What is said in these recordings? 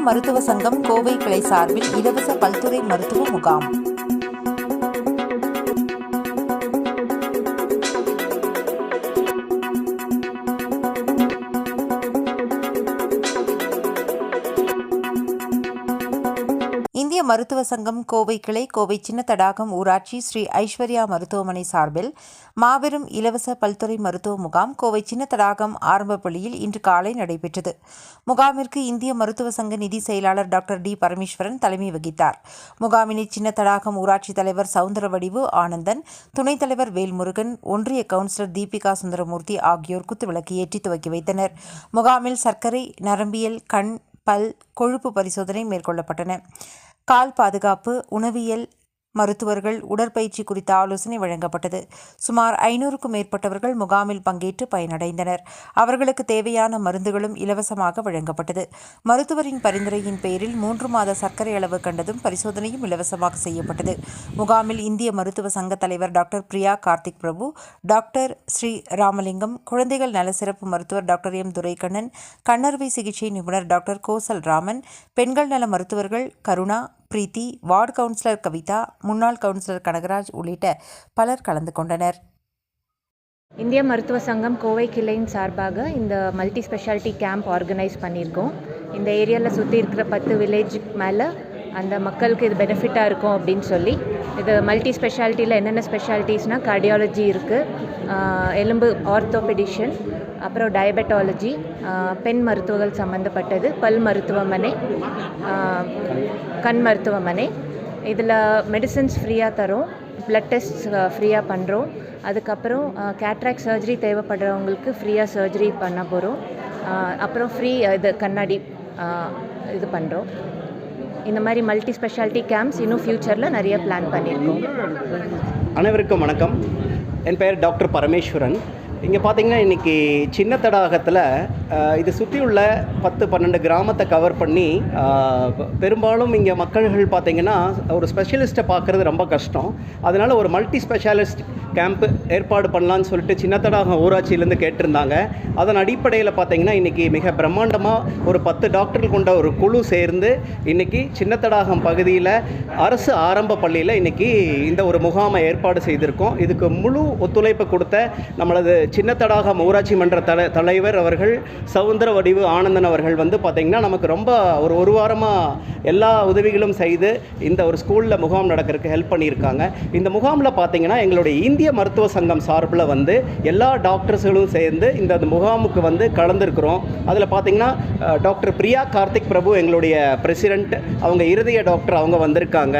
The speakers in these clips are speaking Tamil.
மருத்துவ சங்கம் கோவை கிளை சார்பில் இலவச பல்துறை மருத்துவ முகாம். மருத்துவ சங்கம் கோவை கிளை கோவை சின்ன தடாகம் ஊராட்சி ஸ்ரீ ஐஸ்வர்யா மருத்துவமனை சார்பில் மாபெரும் இலவச பல்துறை மருத்துவ முகாம் கோவை சின்ன தடாகம் ஆரம்ப பள்ளியில் இன்று காலை நடைபெற்றது. முகாமிற்கு இந்திய மருத்துவ சங்க நிதி செயலாளர் டாக்டர் டி பரமேஸ்வரன் தலைமை வகித்தார். முகாமினை சின்ன தடாகம் ஊராட்சி தலைவர் சவுந்தரவடிவு ஆனந்தன் துணைத் தலைவர் வேல்முருகன் ஒன்றிய கவுன்சிலர் தீபிகா சுந்தரமூர்த்தி ஆகியோர் குத்துவிளக்கு ஏற்றி துவக்கி வைத்தனர். முகாமில் சர்க்கரை நரம்பியல் கண் பல் கொழுப்பு பரிசோதனை மேற்கொள்ளப்பட்டன. கால் பாதுகாப்பு உணவியல் மருத்துவர்கள் உடற்பயிற்சி குறித்த ஆலோசனை வழங்கப்பட்டது. சுமார் ஐநூறுக்கும் மேற்பட்டவர்கள் முகாமில் பங்கேற்று பயனடைந்தனர். அவர்களுக்கு தேவையான மருந்துகளும் இலவசமாக வழங்கப்பட்டது. மருத்துவரின் பரிந்துரையின் பேரில் மூன்று மாத சர்க்கரை அளவு கண்டதும் பரிசோதனையும் இலவசமாக செய்யப்பட்டது. முகாமில் இந்திய மருத்துவ சங்க தலைவர் டாக்டர் பிரியா கார்த்திக் பிரபு டாக்டர் ஸ்ரீ ராமலிங்கம் குழந்தைகள் நல சிறப்பு மருத்துவர் டாக்டர் எம் துரைக்கண்ணன் கண்ணறுவை சிகிச்சை நிபுணர் டாக்டர் கோசல் ராமன் பெண்கள் நல மருத்துவர்கள் கருணா பிரீத்தி வார்டு கவுன்சிலர் கவிதா முன்னாள் கவுன்சிலர் கனகராஜ் உள்ளிட்ட பலர் கலந்து கொண்டனர். இந்திய மருத்துவ சங்கம் கோவை கிளையின் சார்பாக இந்த மல்டி ஸ்பெஷாலிட்டி கேம்ப் ஆர்கனைஸ் பண்ணியிருக்கோம். இந்த ஏரியாவில் சுற்றி இருக்கிற பத்து வில்லேஜுக்கு மேலே அந்த மக்களுக்கு இது பெனிஃபிட்டாக இருக்கும் அப்படின்னு சொல்லி. இது மல்டி ஸ்பெஷாலிட்டியில் என்னென்ன ஸ்பெஷாலிட்டிஸ்னால் கார்டியாலஜி இருக்குது எலும்பு ஆர்த்தோபெடிஷன் அப்புறம் டயபெட்டாலஜி பெண் மருத்துவங்கள் சம்மந்தப்பட்டது பல் மருத்துவமனை கண் மருத்துவமனை. இதில் மெடிசன்ஸ் ஃப்ரீயாக தரோம் ப்ளட் டெஸ்ட் ஃப்ரீயாக பண்ணுறோம் அதுக்கப்புறம் கேட்ராக் சர்ஜரி தேவைப்படுறவங்களுக்கு ஃப்ரீயாக சர்ஜரி பண்ண போகிறோம் அப்புறம் ஃப்ரீ இது கண்ணாடி இது பண்ணுறோம் இந்த மாதிரி மல்டி ஸ்பெஷாலிட்டி கேம்ப்ஸ் இன்னும் ஃப்யூச்சரில் நிறைய பிளான் பண்ணியிருக்கோம். அனைவருக்கும் வணக்கம். என் பெயர் டாக்டர் பரமேஸ்வரன். இங்கே பார்த்தீங்கன்னா இன்றைக்கி சின்ன தடாகத்தில் இதை இது சுற்றியுள்ள பத்து பன்னெண்டு கிராமத்தை கவர் பண்ணி பெரும்பாலும் இங்கே மக்கள்கள் பார்த்தீங்கன்னா ஒரு ஸ்பெஷலிஸ்ட்டை பார்க்குறது ரொம்ப கஷ்டம். அதனால் ஒரு மல்டி ஸ்பெஷாலிஸ்ட் கேம்ப் ஏற்பாடு பண்ணலான்னு சொல்லிட்டு சின்ன தடாகம் ஊராட்சியிலேருந்து கேட்டிருந்தாங்க. அதன் அடிப்படையில் பார்த்தீங்கன்னா இன்றைக்கி மிக பிரம்மாண்டமாக ஒரு பத்து டாக்டர்கள் கொண்ட ஒரு குழு சேர்ந்து இன்றைக்கி சின்ன தடாகம் பகுதியில் அரசு ஆரம்ப பள்ளியில் இன்றைக்கி இந்த ஒரு முகாமை ஏற்பாடு செய்திருக்கோம். இதுக்கு முழு ஒத்துழைப்பு கொடுத்த நம்மளது சின்ன தடாகம் ஊராட்சி மன்ற தல தலைவர் அவர்கள் சவுந்தர வடிவு ஆனந்தன் அவர்கள் வந்து பார்த்திங்கன்னா நமக்கு ரொம்ப ஒரு ஒரு வாரமாக எல்லா உதவிகளும் செய்து இந்த ஒரு ஸ்கூலில் முகாம் நடக்கிறதுக்கு ஹெல்ப் பண்ணியிருக்காங்க. இந்த முகாமில் பார்த்தீங்கன்னா எங்களுடைய இந்திய மருத்துவ சங்கம் சார்பில் வந்து எல்லா டாக்டர்ஸ்களும் சேர்ந்து இந்த முகாமுக்கு வந்து கலந்துருக்கிறோம். அதில் பார்த்தீங்கன்னா டாக்டர் பிரியா கார்த்திக் பிரபு எங்களுடைய பிரசிடெண்ட் அவங்க இருதய டாக்டர் அவங்க வந்திருக்காங்க.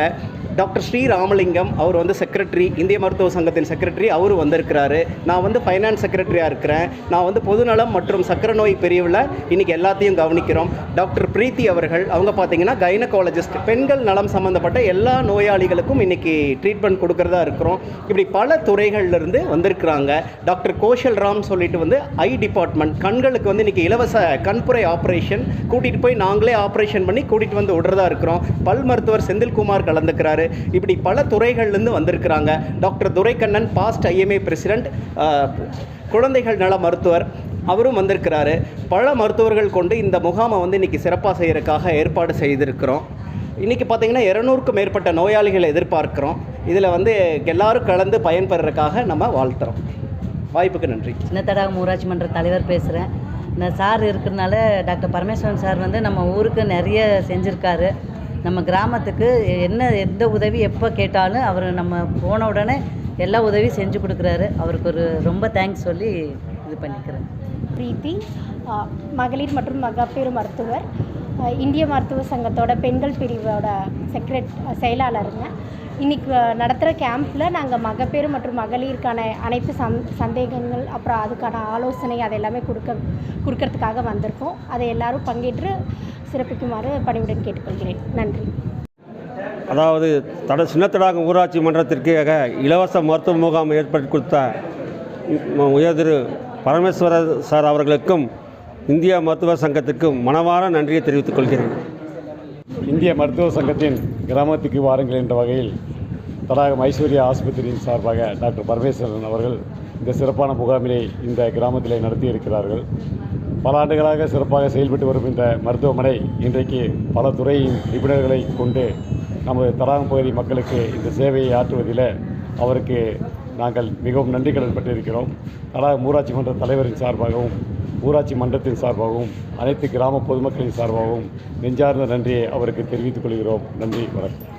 டாக்டர் ஸ்ரீ ராமலிங்கம் அவர் வந்து செக்ரட்டரி இந்திய மருத்துவ சங்கத்தின் செக்ரட்டரி அவர் வந்திருக்கிறாரு. நான் வந்து ஃபைனான்ஸ் செக்ரட்டரியாக இருக்கிறேன். நான் வந்து பொதுநலம் மற்றும் சக்கர நோய் பிரிவில் இன்றைக்கி எல்லாத்தையும் கவனிக்கிறோம். டாக்டர் பிரீத்தி அவர்கள் அவங்க பார்த்தீங்கன்னா கைனகாலஜிஸ்ட் பெண்கள் நலம் சம்மந்தப்பட்ட எல்லா நோயாளிகளுக்கும் இன்றைக்கி ட்ரீட்மெண்ட் கொடுக்கறதா இருக்கிறோம். இப்படி பல துறைகள்ல இருந்து வந்திருக்கிறாங்க. டாக்டர் கோஷல் ராம் சொல்லிட்டு வந்து ஐ டிபார்ட்மெண்ட் கண்களுக்கு வந்து இன்றைக்கி இலவச கண்புரை ஆப்ரேஷன் கூட்டிகிட்டு போய் நாங்களே ஆப்ரேஷன் பண்ணி கூட்டிகிட்டு வந்து விடுறதா இருக்கிறோம். பல் மருத்துவர் செந்தில்குமார் கலந்துக்கிறாரு. இப்படி பல துறைகள்லேருந்து வந்திருக்கிறாங்க. Doctor Duraikannan past IMA president குழந்தைகள் நல மருத்துவர் அவரும் வந்திருக்கிறாரு. பல மருத்துவர்கள் கொண்டு இந்த முகாமை வந்து இன்றைக்கி சிறப்பாக செய்கிறதுக்காக ஏற்பாடு செய்திருக்கிறோம். இன்றைக்கி பார்த்தீங்கன்னா இரநூறுக்கும் மேற்பட்ட நோயாளிகளை எதிர்பார்க்குறோம். இதில் வந்து எல்லாரும் கலந்து பயன்பெறதுக்காக நம்ம வாழ்த்துறோம். வாய்ப்புக்கு நன்றி. சின்ன தடாகம் ஊராட்சி மன்ற தலைவர் பேசுகிறேன் இந்த சார் இருக்கிறனால டாக்டர் பரமேஸ்வரன் சார் வந்து நம்ம ஊருக்கு நிறைய செஞ்சுருக்காரு. நம்ம கிராமத்துக்கு என்ன எந்த உதவி எப்போ கேட்டாலும் அவர் நம்ம போன உடனே எல்லா உதவியும் செஞ்சு கொடுக்குறாரு. அவருக்கு ஒரு ரொம்ப தேங்க்ஸ் சொல்லி இது பண்ணிக்கிறேன். பிரீத்தி மகளிர் மற்றும் மகப்பேறு மருத்துவர். இந்திய மருத்துவ சங்கத்தோட பெண்கள் பிரிவோட செக்ரெட் செயலாளருங்க. இன்றைக்கி நடத்துகிற கேம்பில் நாங்கள் மகப்பேறு மற்றும் மகளிருக்கான அனைத்து சந் சந்தேகங்கள் அப்புறம் அதுக்கான ஆலோசனை அது எல்லாமே கொடுக்க கொடுக்கறதுக்காக வந்திருக்கோம். அதை எல்லாரும் பங்கேற்று சிறப்பிக்குமாறு பணிவுடன் கேட்டுக்கொள்கிறேன். நன்றி. அதாவது தட சின்னத்தடாகம் ஊராட்சி மன்றத்திற்காக இலவச மருத்துவ முகாம் ஏற்படுத்தி கொடுத்த உ- உயர் திரு பரமேஸ்வர சார் அவர்களுக்கும் இந்திய மருத்துவ சங்கத்திற்கும் மனமார நன்றியை தெரிவித்துக் கொள்கிறேன். இந்திய மருத்துவ சங்கத்தின் கிராமத்துக்கு வாருங்கள் என்ற வகையில் தடாகம் ஐஸ்வர்யா ஆஸ்பத்திரியின் சார்பாக டாக்டர் பரமேஸ்வரன் அவர்கள் இந்த சிறப்பான முகாமினை இந்த கிராமத்திலே நடத்தி இருக்கிறார்கள் பல ஆண்டுகளாக சிறப்பாக செயல்பட்டு வரும் இந்த மருத்துவமனை இன்றைக்கு பல துறையின் நிபுணர்களை கொண்டு நமது தடாகம் பகுதி மக்களுக்கு இந்த சேவையை ஆற்றுவதில் அவருக்கு நாங்கள் மிகவும் நன்றி கடன் பட்டிருக்கிறோம் தடாகம் ஊராட்சி மன்ற தலைவரின் சார்பாகவும் ஊராட்சி மன்றத்தின் சார்பாகவும் அனைத்து கிராம பொதுமக்களின் சார்பாகவும் நெஞ்சார்ந்த நன்றியை அவருக்கு தெரிவித்துக் கொள்கிறோம். நன்றி வணக்கம்.